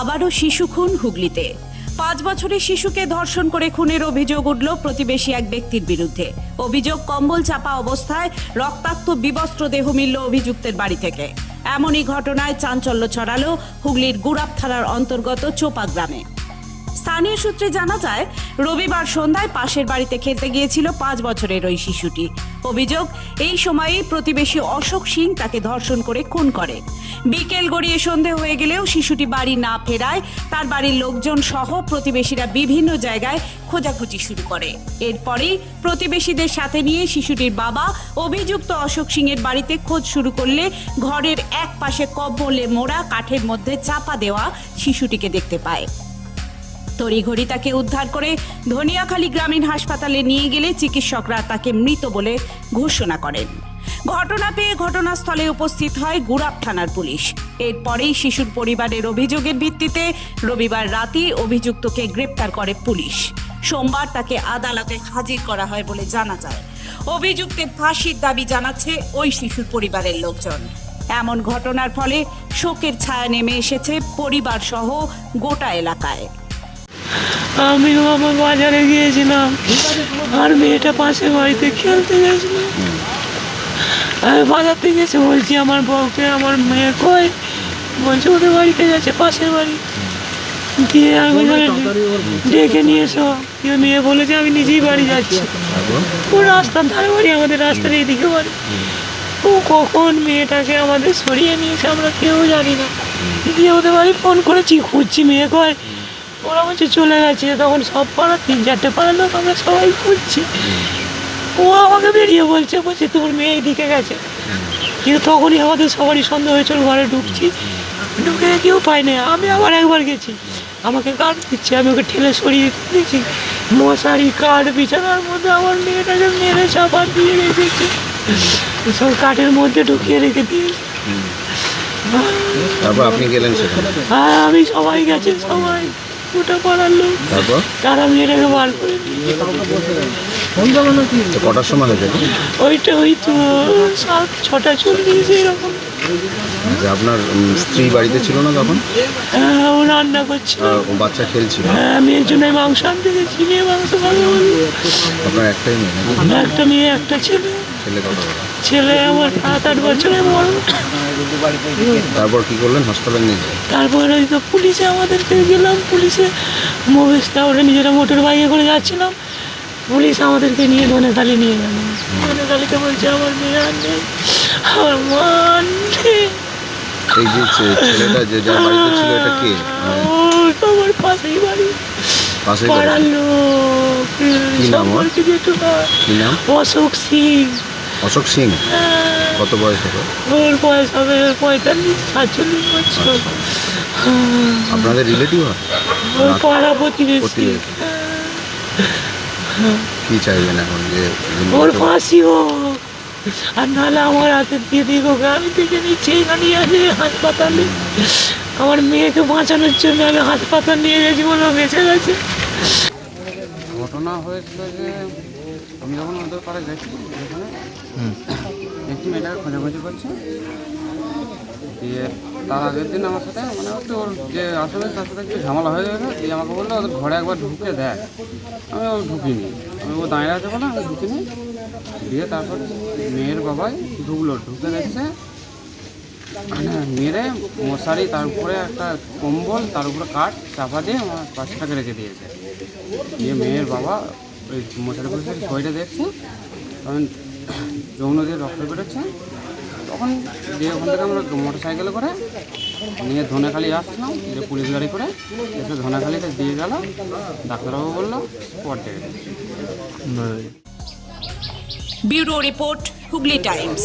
আবারও শিশু খুন হুগলিতে। পাঁচ বছরের শিশুকে ধর্ষণ করে খুনের অভিযোগ উঠল প্রতিবেশী এক ব্যক্তির বিরুদ্ধে। অভিযোগ কম্বল চাপা অবস্থায় রক্তাক্ত বিবস্ত্র দেহ মিলল অভিযুক্তের বাড়ি থেকে। এমনই ঘটনায় চাঞ্চল্য ছড়ালো হুগলির গুড়াপ থানার অন্তর্গত চোপা গ্রামে। স্থানীয় সূত্রে জানা যায়, রবিবার সন্ধ্যায় পাশের বাড়িতে খেলতে গিয়েছিল পাঁচ বছরের ওই শিশুটি। অভিযোগ, এই সময়েই প্রতিবেশী অশোক সিং তাকে ধর্ষণ করে খুন করে। বিকেল গড়িয়ে সন্ধে হয়ে গেলেও শিশুটি বাড়ি না ফেরায়, তার বাড়ির লোকজন সহ প্রতিবেশীরা বিভিন্ন জায়গায় খোঁজাখুঁজি শুরু করে। এরপরেই প্রতিবেশীদের সাথে নিয়ে শিশুটির বাবা, অভিযুক্ত অশোক সিং এর বাড়িতে খোঁজ শুরু করলে ঘরের এক পাশে কম্বলে মোড়া, কাঠের মধ্যে চাপা দেওয়া শিশুটিকে দেখতে পায়। তড়িঘড়ি তাকে উদ্ধার করে ধনিয়াখালী গ্রামীণ হাসপাতালে নিয়ে গেলে চিকিৎসকরা তাকে মৃত বলে ঘোষণা করেন। ঘটনা পেয়ে ঘটনাস্থলে উপস্থিত হয় গুড়াপ থানার পুলিশ। এরপরেই শিশুর পরিবারের অভিযোগের ভিত্তিতে রবিবার রাতেই অভিযুক্তকে গ্রেপ্তার করে পুলিশ। সোমবার তাকে আদালতে হাজির করা হয় বলে জানা যায়। অভিযুক্তের ফাঁসির দাবি জানাচ্ছে ওই শিশুর পরিবারের লোকজন। এমন ঘটনার ফলে শোকের ছায়া নেমে এসেছে পরিবার সহ গোটা এলাকায়। আমিও আমার বাজারে গিয়েছিলাম। আর মেয়েটা পাশে বাড়িতে খেলতে গেছিল। আমি বাজার থেকে এসে বলছি আমার বউকে আমার মেয়ে কই? বলছে ওদের বাড়িতে গেছে পাশের বাড়ি। দিয়ে আমি ডেকে নিয়ে এসো। দিয়ে মেয়ে বলেছে আমি নিজেই বাড়ি যাচ্ছি। ও রাস্তার ধারে বাড়ি আমাদের রাস্তার এইদিকে বাড়ি। ও কখন মেয়েটাকে আমাদের সরিয়ে নিয়েছে আমরা কেউ জানি না। দিয়ে ওদের বাড়ি ফোন করেছি খুঁজছি মেয়ে কয় ওরা বলছে চলে গেছে। তখন সব পাড়া তিন চারটে পাড়ার লোক আমরা সবাই খুঁজছি। ও আমাকে বেরিয়ে বলছে বলছে তোর মেয়ে এইদিকে গেছে। কিন্তু তখনই আমাদের সবারই সন্দেহ হয়েছিল ঘরে ঢুকছি। ঢুকে কেউ পাই না আমি আবার একবার গেছি। আমাকে কাঠ দিচ্ছে আমি ওকে ঠেলে সরিয়ে দিয়েছি। মশারি কাঠ বিছানার মধ্যে আমার মেয়েটাকে মেরে চাপা দিয়ে রেখেছে। সব কাঠের মধ্যে ঢুকিয়ে রেখে দিয়েছি। তারপর আপনি গেলেন সেখানে? আর আমি সবাই গেছে সবাই। ওটা পাড়ার লোক। তারপর? তারা মেয়েটাকে বার করে দিয়েছে তো কটার সময় হয়েছে ওইটা ওই তো সাত ছটা চল্লিশ এরকম। যে আপনার উম, স্ত্রী বাড়িতে ছিল না তখন? হ্যাঁ, ও রান্না করছিল। ও বাচ্চা খেলছিল? হ্যাঁ মেয়ের জন্য আমি মাংস আনতে গেছি মেয়ে মাংস বলে। আপনার একটাই মেয়ে নাকি? আমার একটা মেয়ে একটা ছেলে। ছেলে কত বড়? ছেলে আমার সাত আট বছরের বড়। তারপর কি করলেন? হাসপাতালে নিয়ে যান তারপর ওই তো পুলিশে আমাদেরকে গেলাম। পুলিশে মোবেশটা ওরা নিজেরা মোটর বাইকে করে যাচ্ছিলাম। পুলিশ আমাদেরকে নিয়ে ধনেখালি নিয়ে গেল। ধনেখালিতে বলছে আমার মেয়ে আর নেই। আমার মা নেই। এই যে ছেলেটা যে যার বাড়িতে ছিল এটা কে? আমার পাশেই বাড়ি। পাশে পাড়ার লোক। কি নাম ওর? কি নাম? অশোক সিং। অশোক সিং? কত বয়স হবে? ওর বয়স হবে পঁয়তাল্লিশ সাতচল্লিশ বছর। হ্যাঁ, আপনাদের রিলেটিভ হয়? পাড়া প্রতিবেশী। কি চাইবেন এখন যে ওর ফাঁসি হোক। আর নাহলে আমার হাতে দিয়ে দিক ওকে। আমি দেখে নিচ্ছি এখানে আছে হাসপাতালে। আমার মেয়েকে বাঁচানোর জন্য আমি হাসপাতাল নিয়ে গেছি বলে বেঁচে গেছে। ঘটনা হয়েছিল যে আমি যখন ওদের পাড়ে গেছি যেখানে একটি মেয়েটাকে খোঁজাখুঁজি করছে। দিয়ে তার আগের দিন আমার সাথে মানে একটু ওর যে আসলে তার সাথে একটু ঝামেলা হয়ে গেছে দিয়ে আমাকে বলল ওদের ঘরে একবার ঢুকে দেখ। আমি ও ঢুকিনি। আমি ও দাঁড়িয়ে আছে বলে আমি ঢুকিনি। দিয়ে তারপর মেয়ের বাবাই ঢুকলো ঢুকে দেখছে মানে মেরে মশারি তার উপরে একটা কম্বল তার উপরে কাঠ চাপা দিয়ে আমার বাচ্চাটাকে রেখে দিয়েছে। দিয়ে মেয়ের বাবা ওই মশারি পুলিশ ছয়টা দেখছে। তখন যৌন দিয়ে রক্ত বেরোচ্ছে। তখন দিয়ে ওখান থেকে আমরা মোটর সাইকেলে করে নিয়ে ধনেখালি আসলাম, যে পুলিশ গাড়ি করে। এসে ধনেখালিতে দিয়ে গেল। ডাক্তারবাবু বলল spot date bureau report, Hooghly Times.